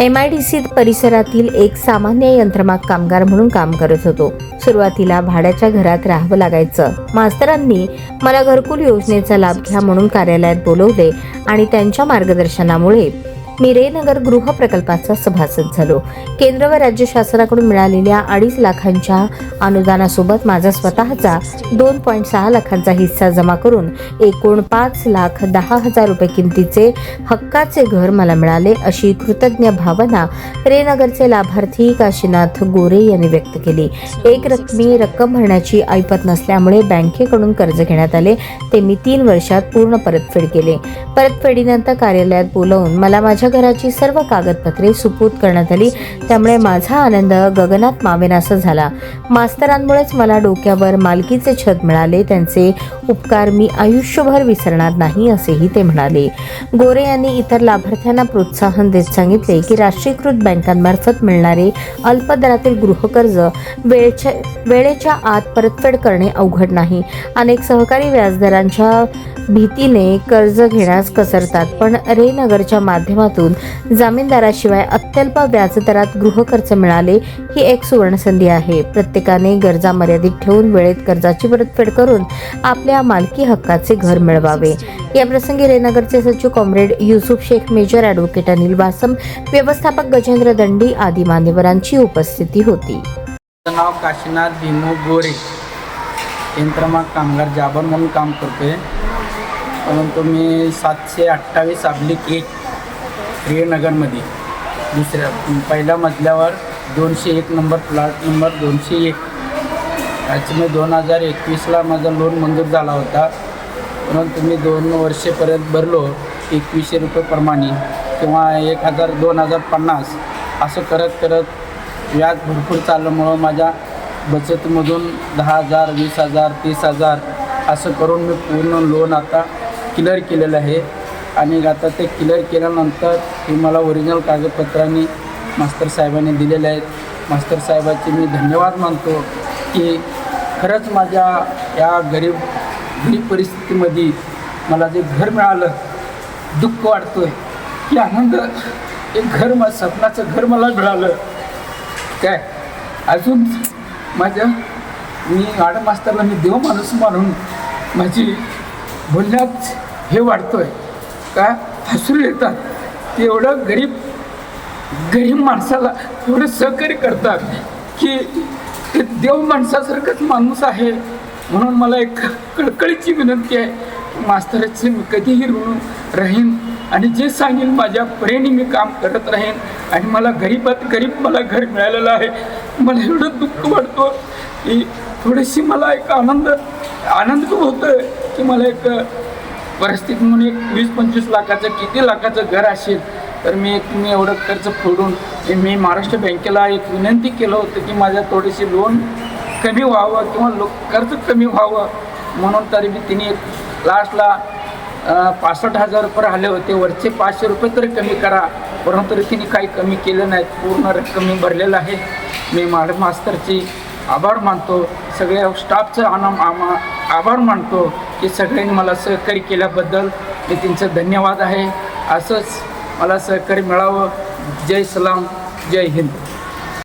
M I D C परिसरातील एक सामान्य यंत्रमाग कामगार म्हणून काम करत होतो. सुरुवातीला भाड्याच्या घरात राहावं लागायचं. मास्तरांनी मला घरकुल योजनेचा लाभ घ्या म्हणून कार्यालयात बोलवले आणि त्यांच्या मार्गदर्शनामुळे मी रेनगर गृह प्रकल्पाचा सभासद झालो. केंद्र व राज्य शासनाकडून मिळालेल्या अडीच लाखांच्या अनुदानासोबत माझा स्वतःचा दोन पॉईंट सहा लाखांचा हिस्सा जमा करून एकूण पाच लाख दहा हजार रुपये किमतीचे हक्काचे घर मला मिळाले अशी कृतज्ञ भावना रेनगरचे लाभार्थी काशीनाथ गोरे यांनी व्यक्त केली. एक रकमी रक्कम भरण्याची ऐपत नसल्यामुळे बँकेकडून कर्ज घेण्यात आले. ते मी तीन वर्षात पूर्ण परतफेड केले. परतफेडीनंतर कार्यालयात बोलवून मला माझ्या घराची सर्व कागदपत्रे सुपूत करण्यात आली. त्यामुळे माझा आनंद गगनात मावेनासा झाला. मास्तरांमुळेच मला डोक्यावर मालकीचे छत मिळाले. त्यांचे उपकार मी आयुष्यभर विसरणार नाही असेही ते म्हणाले. गोरे यांनी इतर लाभार्थ्यांना प्रोत्साहन देत सांगितले की राष्ट्रीयकृत बँकांमार्फत मिळणारे अल्पदरातील गृहकर्ज वेळच्या वेळेच्या आत परतफेड करणे अवघड नाही. अनेक सहकारी व्याजदरांच्या भीतीने कर्ज घेण्यास कसरतात पण रेनगरच्या माध्यमातून जामीनदाराशिवाय अत्यल्प व्याजदरात गृहकर्ज मिळाले ही एक सुवर्णसंधी आहे. प्रत्येकाने गरजा मर्यादित ठेवून वेळेत कर्जाची परतफेड करून आपल्या मालकी हक्काचे घर मिळवावे. या प्रसंगी रेनगरचे सचिव comrade Yusuf Shaikh major advocate Anil Vasam व्यवस्थापक गजेंद्र दंडी आदी मान्यवरांची उपस्थिती होती. नाव काशीनाथ भीमू गोरे. यंत्रमाग कामगार जाबर म्हणून काम करतोय. परंतु मी सातशे अठ्ठावीस अब्लिक एक प्रियनगरमध्ये दुसऱ्या पहिल्या मजल्यावर दोनशे एक नंबर प्लॉट नंबर दोनशे एक. त्याच्यामुळे दोन हजार एकवीसला माझा लोन मंजूर झाला होता. परंतु मी दोन वर्षेपर्यंत भरलो एकवीसशे रुपये प्रमाणे किंवा एक हजार दोन हजार पन्नास असं करत करत व्याज भरपूर चालल्यामुळं माझ्या बचतमधून दहा हजार वीस हजार तीस हजार असं करून मी पूर्ण लोन आता क्लिअर केलेलं आहे. आणि आता ते क्लिअर केल्यानंतर हे मला ओरिजिनल कागदपत्रांनी मास्तर साहेबांनी दिलेले आहेत. मास्तर साहेबाचे मी धन्यवाद मानतो की खरंच माझ्या या गरीब गरीब परिस्थितीमध्ये मला जे घर मिळालं दुःख वाटतोय की आनंद एक घर मा स्वप्नाचं घर मला मिळालं. काय? अजून माझ्या मी आडम मास्तरला मी देव माणूस मानून माझी बोलण्यात हे वाढतो आहे का हसरू येतात. एवढं गरीब गरीब माणसाला एवढं सहकार्य करतात की ते देव माणसासारखंच माणूस आहे. म्हणून मला एक कळकळीची विनंती आहे मास्तराचे मी कधीही ऋण राहीन आणि जे सांगेल माझ्या परेने मी काम करत राहीन आणि मला गरीबात गरीब मला घर मिळालेलं आहे. मला एवढं दुःख वाटतो की थोडीशी मला एक आनंद आनंद होतो आहे की मला एक परिस्थिती म्हणून एक वीस पंचवीस लाखाचं किती लाखाचं घर असेल तर मी तुम्ही एवढं कर्ज फोडून मी महाराष्ट्र बँकेला एक विनंती केलं होतं की माझ्या थोडीशी लोन कमी व्हावं किंवा लो कर्ज कमी व्हावं. म्हणून तरी मी तिने लास्टला पासष्ट हजार रुपये आले होते. वरचे पाचशे रुपये तरी कमी करा. परंतु तरी तिने काही कमी केलं नाही. पूर्ण रक्कम मी भरलेलं आहे. मी माड मास्तरची आभार मानतो. सगळ्या स्टाफचं आना आमा आभार मानतो. की सगळ्यांनी मला सहकार्य केल्याबद्दल मी त्यांचं धन्यवाद आहे. असंच मला सहकार्य मिळावं. जय सलाम. जय हिंद.